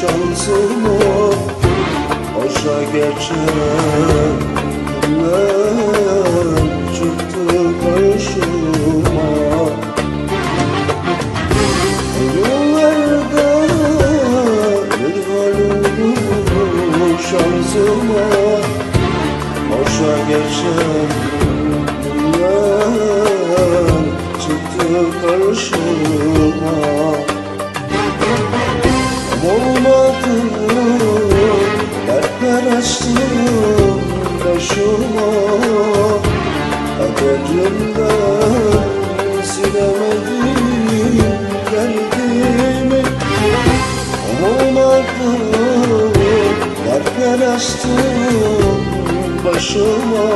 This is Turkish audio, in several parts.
şansımı Aşa geçen çıktı karşıma. Günlerde bir halim şansıma Aşa geçen çıktı karşıma. Olmadı dertler açtım başıma Kaderimden silemedim derdimi Olmadı dertler açtım başıma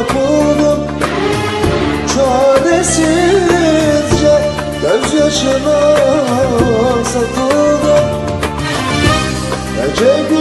kapılıp Çaresizce gözyaşına satılıp Gece gündüz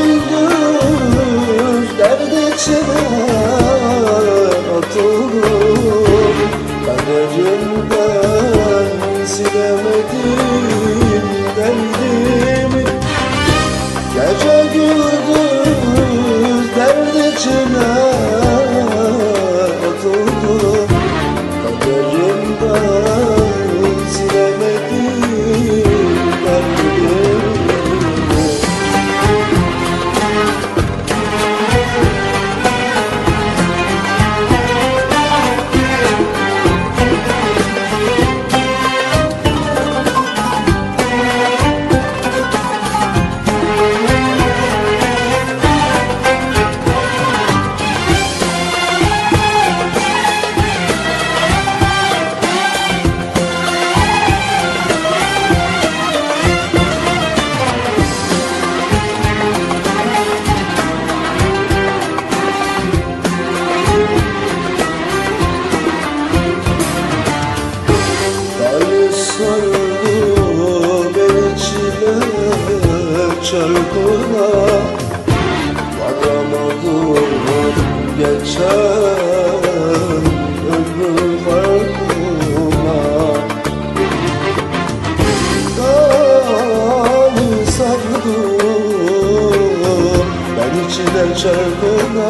çarpına Varamadım geçen ömrüm farkına. Dayı sardı. Beni çile çarpına.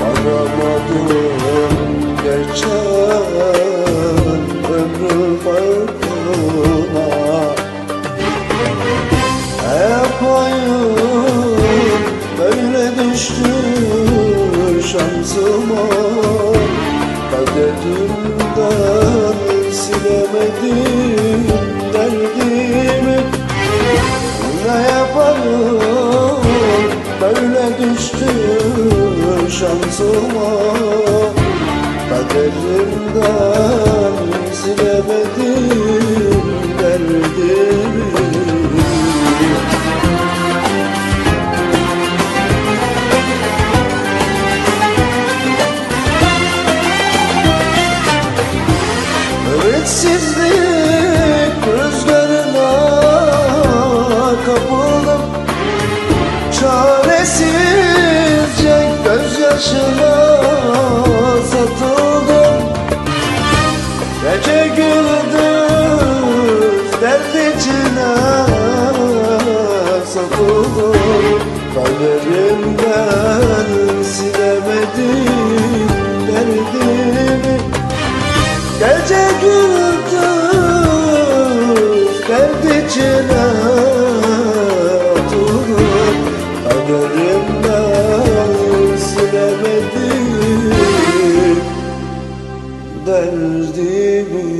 Varamadım geçen ömrüm farkına Yapayım böyle düştü şansıma. Kaderimden silemedim derdimi. Ne yapayım böyle düştü şansıma. Kaderimden silemedim Kaderimden silemedim derdimi. Gece gündüz dert içine oturup Kaderimden silemedim derdimi